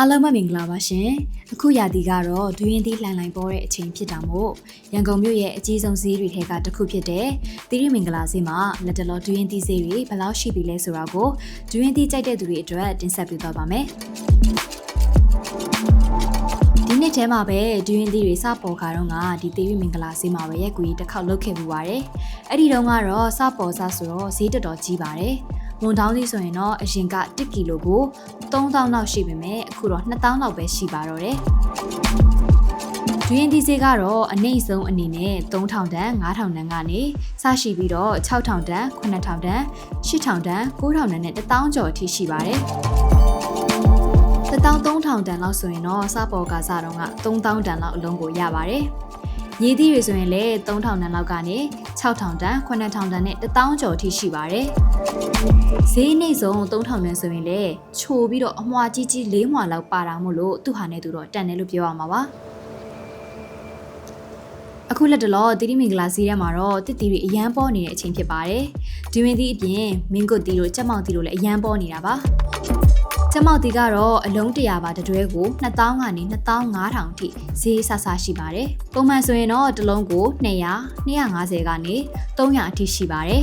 အားလုံးပဲမင်္ဂလာပါရှင်အခုရာသီကတော့ဒူရင်သီးလှိုင်လှိုင်ပေါ်တဲ့အချိန်ဖြစ်တာမို့ရန်ကုန်မြို့ရဲ့အကြီးဆုံးဈေးတွေထဲကတစ်ခုဖြစ်တဲ့သီရိမင်္ဂလာဈေးမှာလက်တလောဒူရင်သီးဈေးတွေဘယ်လောက်ရှိပြီလဲဆိုတာကိုဒူရင်သီးကြိုက်တဲ့သူတွေအတွက်တင်ဆက်ပေးသွားပါမယ်ဒီနေ့ထဲမှာပဲဒူရင်သီးတွေစပေါ်ခါတော့ကဒီသီရိမင်္ဂလာဈေးမှာပဲရက်ကူကြီးတစ်ခေါက်လုတ်ခဲ့ပူပါတယ်အဲ့ဒီတုန်းကတော့စပေါ်စားဆိုတော့ဈေးတော်တော်ကြီးပါတယ် မွန်တောင်းကြီးဆိုရင်တော့အရင်က1ကီလိုကို3000လောက်ရှိပေမဲ့အခုတော့2000လောက်ပဲရှိပါတော့တယ်။ဒွင်းဒီဈေးကတော့အနှိမ့်ဆုံးအနေနဲ့3000တန်9000တန်ကနေစရှိပြီးတော့6000တန်9000တန်8000တန်9000တန်နဲ့1000ကျော်အထိရှိပါတယ်။13000တန်လောက်ဆိုရင်တော့စပေါ်ကစားတော့က3000တန်လောက်အလုံးကိုရပါတယ်။ ရည်သီးတွေဆိုရင်လည်း3000တန်လောက်ကနေ6000တန်9000တန်နဲ့1000ကျော်အထိရှိပါတယ်။ဈေးနှိမ့်ဆုံး3000တန်ဆိုရင်လည်းချိုပြီးတော့အမွှာကြီးကြီး၄မွှာလောက်ပါတာမို့လို့သူ့ဟာနဲ့သူတော့တန်တယ်လို့ပြောရမှာပါ။အခုလက်တလောတီတီမင်္ဂလာစီးထဲမှာတော့တစ်တီတွေအရန်ပေါ်နေတဲ့အချိန်ဖြစ်ပါတယ်။ဒီဝင်သီးအပြင်မင်းကုတ်တီတို့ကြက်မောင်တီတို့လည်းအရန်ပေါ်နေတာပါ။ ကျမောက်တီကတော့အလုံး100ပါတတွဲကို2000ကနေ25000အထိဈေးဆဆရှိပါတယ်။ပုံမှန်ဆိုရင်တော့တစ်လုံးကို200 250ကနေ300အထိရှိပါတယ်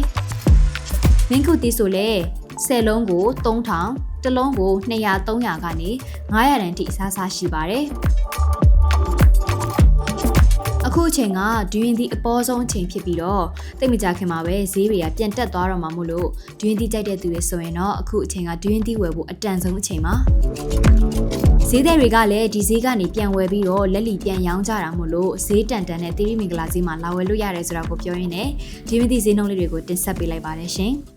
။မင်းကုတီဆိုလဲ10လုံးကို3000တစ်လုံးကို200 300ကနေ900တန်အထိအစားစားရှိပါတယ်။ အခုအချိန်ကဒွင်းသီးအပေါ်ဆုံးအချိန်ဖြစ်ပြီးတော့တိတ်မကြခင်မှာပဲဈေးတွေကပြန်တက်သွားတော့မှာမို့လို့ဒွင်းသီးကြိုက်တဲ့သူတွေဆိုရင်တော့အခုအချိန်ကဒွင်းသီးဝယ်ဖို့အတန်ဆုံးအချိန်ပါဈေးသည်တွေကလည်းဒီဈေးကနေပြန်ဝယ်ပြီးတော့လက်လီပြန်ရောင်းကြတာမို့လို့ဈေးတန်တန်နဲ့တိရိမင်္ဂလာဈေးမှာလာဝယ်လို့ရတယ်ဆိုတာကိုပြောရင်းနဲ့ဒီမီဒီဈေးနှုန်းလေးတွေကိုတင်ဆက်ပေးလိုက်ပါတယ်ရှင်။